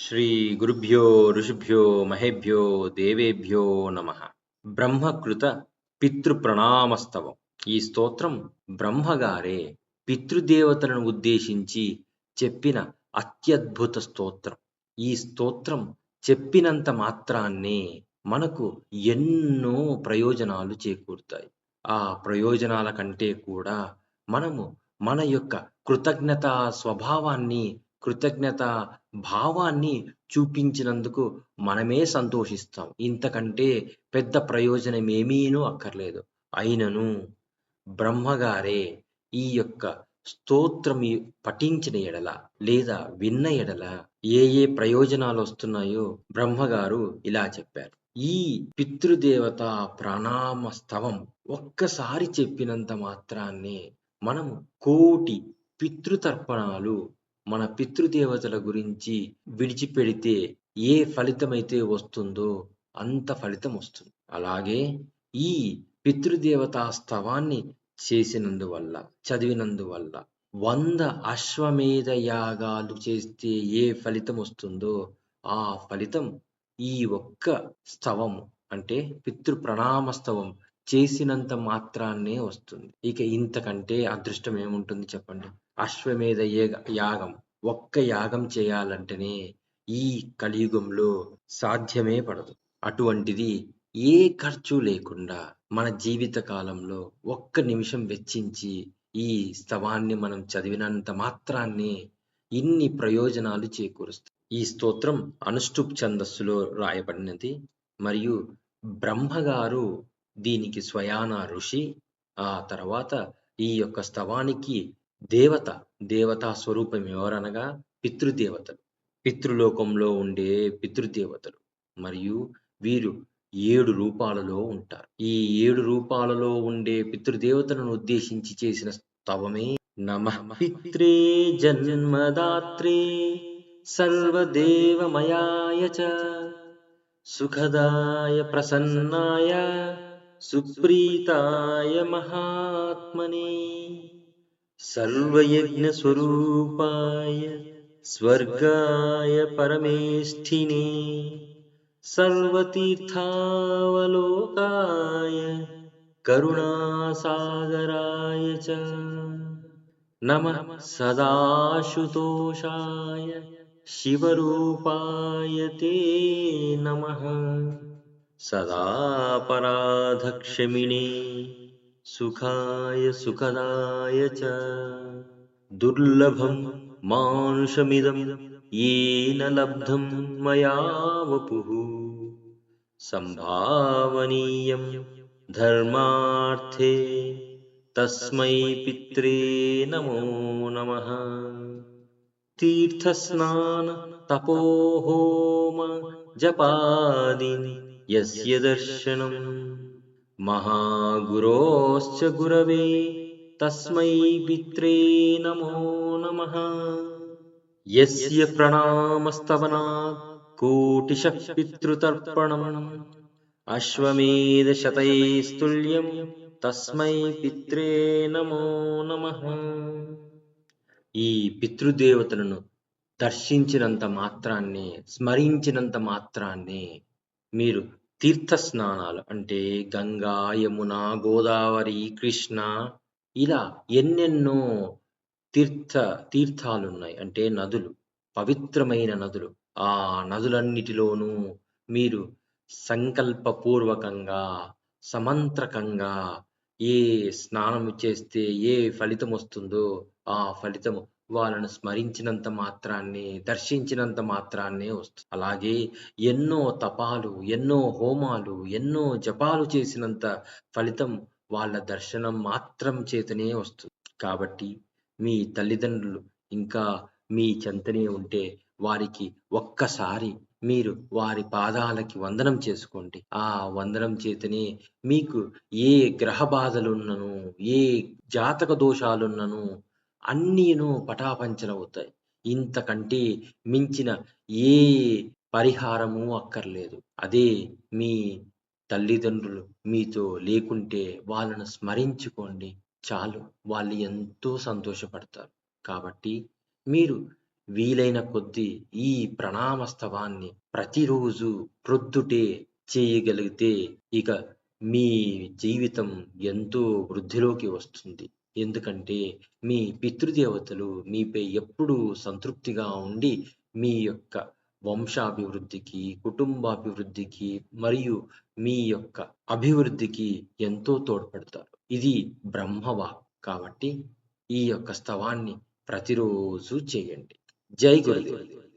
శ్రీ గురుభ్యో ఋషిభ్యో మహేభ్యో దేవేభ్యో నమ. బ్రహ్మకృత పితృప్రణామస్తవం. ఈ స్తోత్రం బ్రహ్మగారే పితృదేవతలను ఉద్దేశించి చెప్పిన అత్యద్భుత స్తోత్రం. ఈ స్తోత్రం చెప్పినంత మాత్రాన్నే మనకు ఎన్నో ప్రయోజనాలు చేకూరుతాయి. ఆ ప్రయోజనాల కంటే కూడా మనము మన యొక్క కృతజ్ఞత స్వభావాన్ని కృతజ్ఞత భావాన్ని చూపించినందుకు మనమే సంతోషిస్తాం. ఇంతకంటే పెద్ద ప్రయోజనం ఏమీనూ అక్కర్లేదు. అయినను బ్రహ్మగారే ఈ యొక్క స్తోత్రం పఠించిన ఎడల లేదా విన్న ఎడల ఏ ఏ ప్రయోజనాలు వస్తున్నాయో బ్రహ్మగారు ఇలా చెప్పారు. ఈ పితృదేవత ప్రణామ స్తవం ఒక్కసారి చెప్పినంత మాత్రాన్నే మనము కోటి పితృతర్పణాలు మన పితృదేవతల గురించి విడిచిపెడితే ఏ ఫలితమైతే వస్తుందో అంత ఫలితం వస్తుంది. అలాగే ఈ పితృదేవతా స్తవాన్ని చేసినందువల్ల చదివినందువల్ల వంద అశ్వమేధ యాగాలు చేస్తే ఏ ఫలితం వస్తుందో ఆ ఫలితం ఈ ఒక్క స్తవం అంటే పితృ ప్రణామ స్తవం చేసినంత మాత్రాన్నే వస్తుంది. ఇక ఇంతకంటే అదృష్టం ఏముంటుంది చెప్పండి? అశ్వమేధ యాగం. ఒక్క యాగం చేయాలంటేనే ఈ కలియుగంలో సాధ్యమే పడదు. అటువంటిది ఏ ఖర్చు లేకుండా మన జీవిత కాలంలో ఒక్క నిమిషం వెచ్చించి ఈ స్తవాన్ని మనం చదివినంత మాత్రాన్ని ఇన్ని ప్రయోజనాలు చేకూరుస్తాయి. ఈ స్తోత్రం అనుష్టుప్ ఛందస్సులో రాయబడినది. మరియు బ్రహ్మగారు దీనికి స్వయాన ఋషి. ఆ తర్వాత ఈ యొక్క స్తవానికి దేవత దేవతా స్వరూపం ఎవరనగా పితృదేవతలు. పితృలోకంలో ఉండే పితృదేవతలు. మరియు వీరు ఏడు రూపాలలో ఉంటారు. ఈ ఏడు రూపాలలో ఉండే పితృదేవతలను ఉద్దేశించి చేసిన స్తవమే నమ. పిత్రే జన్మదాత్రే సర్వదేవమయాయ చ. సుఖదాయ ప్రసన్నాయ సుప్రీతాయ మహాత్మనే. सर्वयज्ञस्वरूपाय स्वर्गाय परमेष्ठिने सर्वतीर्थावलोकाय करुणासागराय च नमः सदाशुतोषाय शिवरूपाय ते नमः सदापराधक्षमिणे सुखाय सुखदाय च। दुर्लभं मानुषमिदं येन लब्धं मया वपुः। सम्भावनीयं धर्मार्थे तस्मै पित्रे नमो नमः। तीर्थस्नान तपोहोम जपादिनि यस्य दर्शनम् महागुरोश्च गुरवे तस्मै पित्रे नमो नमः यस्य प्रणामस्तवनात् कोटिशः पितृतर्पणम् अश्वमेधशतैस्तुल्यं तस्मै పిత్రే నమో నమ ఈ పితృదేవతలను దర్శించినంత మాత్రాన్నే స్మరించినంత మాత్రాన్నే మీరు తీర్థ స్నానాలు అంటే గంగా యమున గోదావరి కృష్ణ ఇలా ఎన్నెన్నో తీర్థ తీర్థాలు ఉన్నాయి అంటే నదులు పవిత్రమైన నదులు. ఆ నదులన్నిటిలోనూ మీరు సంకల్పపూర్వకంగా సమంత్రకంగా ఏ స్నానం చేస్తే ఏ ఫలితం వస్తుందో ఆ ఫలితము వాళ్ళను స్మరించినంత మాత్రాన్ని దర్శించినంత మాత్రాన్నే వస్తుంది అలాగే ఎన్నో తపాలు ఎన్నో హోమాలు ఎన్నో జపాలు చేసినంత ఫలితం వాళ్ళ దర్శనం మాత్రం చేతనే వస్తుంది. కాబట్టి మీ తల్లిదండ్రులు ఇంకా మీ చెంతనే ఉంటే వారికి ఒక్కసారి మీరు వారి పాదాలకి వందనం చేసుకోండి. ఆ వందనం చేతనే మీకు ఏ గ్రహ బాధలున్నను ఏ జాతక దోషాలున్నను అన్నీను పటాపంచలవుతాయి. ఇంతకంటే మించిన ఏ పరిహారము అక్కర్లేదు. అదే మీ తల్లిదండ్రులు మీతో లేకుంటే వాళ్ళను స్మరించుకోండి. చాలు వాళ్ళు ఎంతో సంతోషపడతారు. కాబట్టి మీరు వీలైన కొద్దీ ఈ ప్రణామస్తవాన్ని ప్రతిరోజు ప్రొద్దుటే చేయగలిగితే ఇక మీ జీవితం ఎంతో వృద్ధిలోకి వస్తుంది. ఎందుకంటే మీ పితృదేవతలు మీపై ఎప్పుడూ సంతృప్తిగా ఉండి మీ యొక్క వంశాభివృద్ధికి, కుటుంబాభివృద్ధికి మరియు మీ యొక్క అభివృద్ధికి ఎంతో తోడ్పడతారు. ఇది బ్రహ్మవాక్ కాబట్టి ఈ యొక్క స్తవాన్ని ప్రతిరోజు చేయండి. జై గురుదేవ్!